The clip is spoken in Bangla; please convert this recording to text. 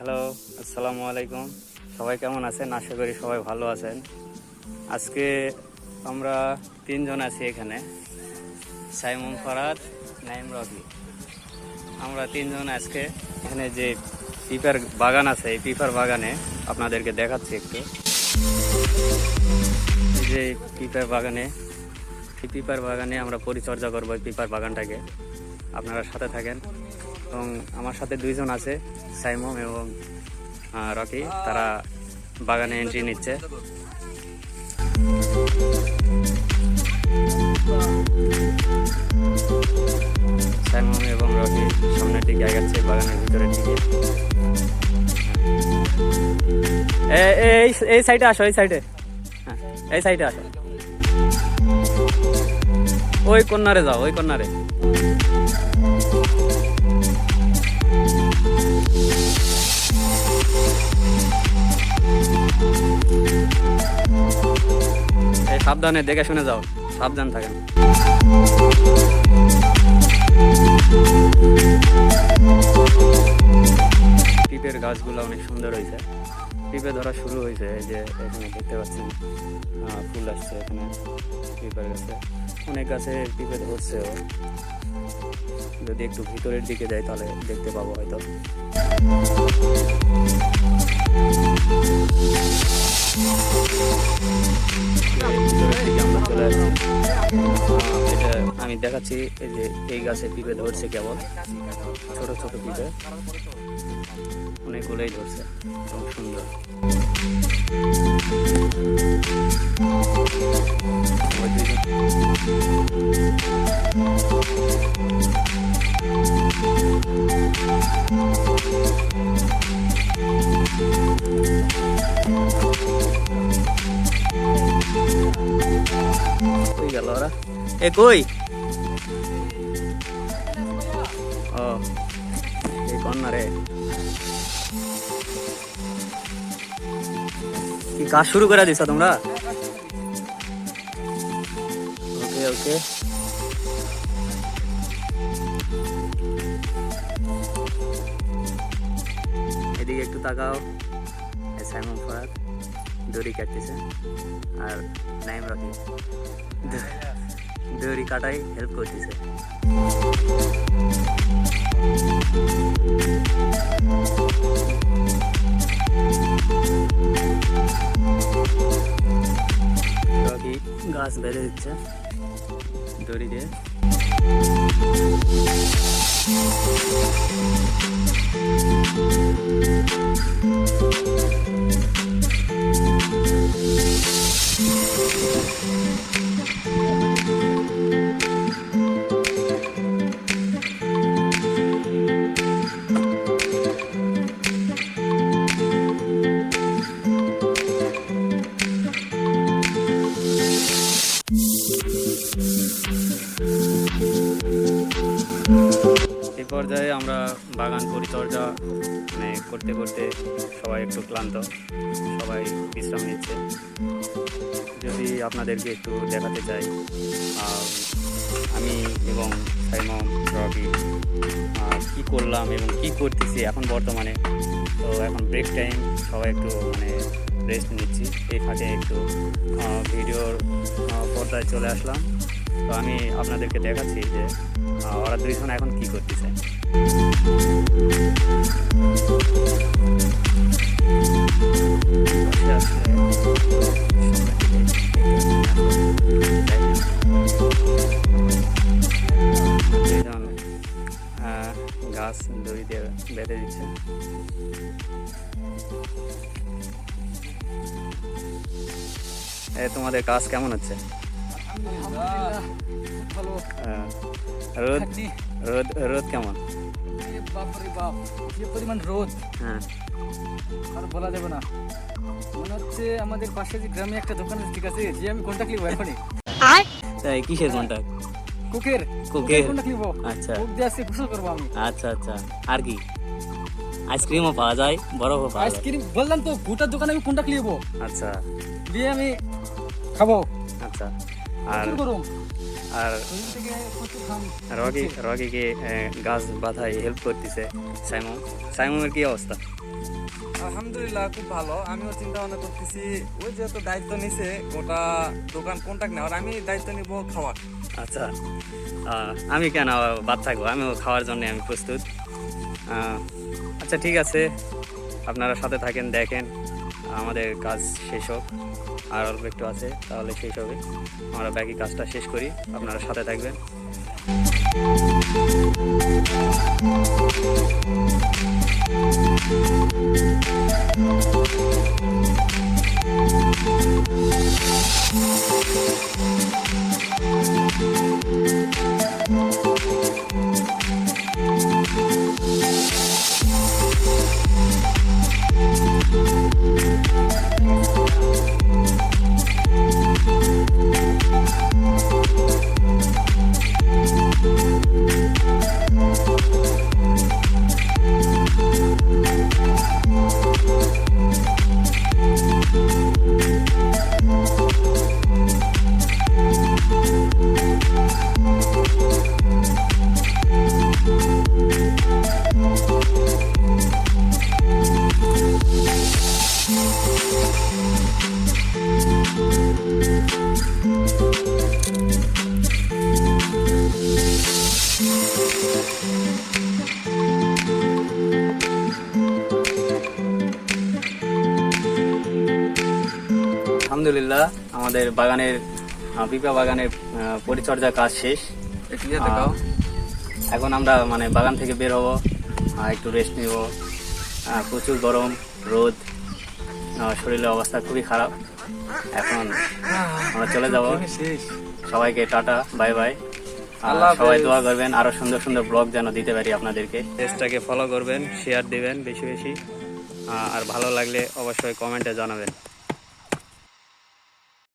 হ্যালো, আসসালামু আলাইকুম। সবাই কেমন আছেন? আশা করি সবাই ভালো আছেন। আজকে আমরা তিনজন আছি এখানে, সাইমন ফরাদ, নাইম রবি। আমরা তিনজন আজকে এখানে যে পিপার বাগান আছে, এই পিপার বাগানে আপনাদেরকে দেখাচ্ছি একটু। যে পিপার বাগানে, এই পিপার বাগানে আমরা পরিচর্যা করব এই পিপার বাগানটাকে। আপনারা সাথে থাকেন। এবং আমার সাথে দুইজন আছে, সাইমম এবং রকি। তারা বাগানে এন্ট্রি নিচ্ছে। সাইমম এবং রকি সামনের দিকে আগাচ্ছে, বাগানের ভিতরের দিকে। এই এই সাইডে আসো, এই সাইডে হ্যাঁ এই সাইডে আসো। ওই কর্নারে যাও, ওই কর্নারে সাবধানে দেখে শুনে যাও। সাবধান থাকেন। পিপের গাছগুলো অনেক সুন্দর হয়েছে। পিপে ধরা শুরু হয়েছে, এই যে এখানে দেখতে পাচ্ছেন ফুল আসছে এখানে পিপের গাছে। অনেক গাছে পিপে ধরছেও। যদি একটু ভিতরের দিকে যাই, তাহলে দেখতে পাবো হয়তো। এটা আমি দেখাচ্ছি, এই যে এই গাছে পিপে ধরছে কেবল, ছোট ছোট পিপে অনেকগুলোই ধরছে। এবং সুন্দর। কই গেল ওরা? এ কই? ও এই কন্যা রে। কি কাজ শুরু করে দিছ তোমরা? ওকে ওকে এদিকে একটু তাকাও। সাইমন ফরাদ দড়ি কাটতেছে আর নাইম রাখি দড়ি কাটাই হেল্প করতেছে। রকি গাছ বেঁধে দিচ্ছে। দড়ি দিয়ে। এই পর্যায়ে আমরা বাগান পরিচর্যা মানে করতে করতে সবাই একটু ক্লান্ত, সবাই বিশ্রাম নিচ্ছে। যদি আপনাদেরকে একটু দেখাতে চাই আমি এবং সাইমম রবি কি করলাম এবং কী করতেছি এখন বর্তমানে, তো এখন ব্রেক টাইম সবাই একটু মানে রেস্ট নিচ্ছি। এই ফাঁকে একটু ভিডিওর পর্দায় চলে আসলাম। তো আমি আপনাদেরকে দেখাচ্ছি যে ওরা দুইজন এখন কি করতেছে। গাছ দড়ি দিয়ে বেঁধে দিচ্ছে। তোমাদের কাজ কেমন হচ্ছে? ভালো রোদ। রোদ রোদ কেমন? এ বাপ যে পরিমাণ রোদ। হ্যাঁ। আর বলা যাবে না। মনে হচ্ছে আমাদের পাশে যে গ্রামে একটা দোকান ঠিক আছে যে আমি কন্ট্যাক্ট নিবো এখনই। তাই কিসের কুকের। কুকের? কন্ট্যাক্ট আচ্ছা। কুক দিয়ে আজকে গোসল করব আমি। আচ্ছা আচ্ছা। আর কি? আইসক্রিমও পাওয়া যায় বরফও পাওয়া আইসক্রিম বললাম তো গোটার দোকানে আমি কন্ট্যাক্ট নিবো। আচ্ছা। দিয়ে আমি খাব। আচ্ছা। আর আর রকি রকিকে গাছ বাঁধায় হেল্প করতেছে সাইমন। সাইমনের কি অবস্থা? আলহামদুলিল্লাহ খুব ভালো। আমিও চিন্তা ভাবনা করতেছি ওই যেহেতু দায়িত্ব নিছে গোটা দোকান কন্ট্যাক্ট নেওয়ার। আমি দায়িত্ব নিব খাওয়ার। আচ্ছা। আমি কেন বাদ থাকব? আমিও খাওয়ার জন্য আমি প্রস্তুত। আচ্ছা ঠিক আছে। আপনারা সাথে থাকেন দেখেন। আমাদের কাজ শেষ হোক। আর অল্প একটু আছে, তাহলে শেষ হবে। আমরা বাকি কাজটা শেষ করি। আপনারা সাথে থাকবেন। আলহামদুলিল্লাহ আমাদের বাগানের পিপা বাগানের পরিচর্যা কাজ শেষ ইয়ে এখন আমরা মানে বাগান থেকে বের হব একটু রেস্ট নিব প্রচুর গরম রোদ শরীরের অবস্থা খুবই খারাপ এখন আমরা চলে যাব সবাইকে টাটা বাই বাই সবাই দোয়া করবেন আরও সুন্দর সুন্দর ব্লগ যেন দিতে পারি আপনাদেরকে। পেজটাকে ফলো করবেন শেয়ার দিবেন বেশি বেশি। আর ভালো লাগলে অবশ্যই কমেন্টে জানাবেন।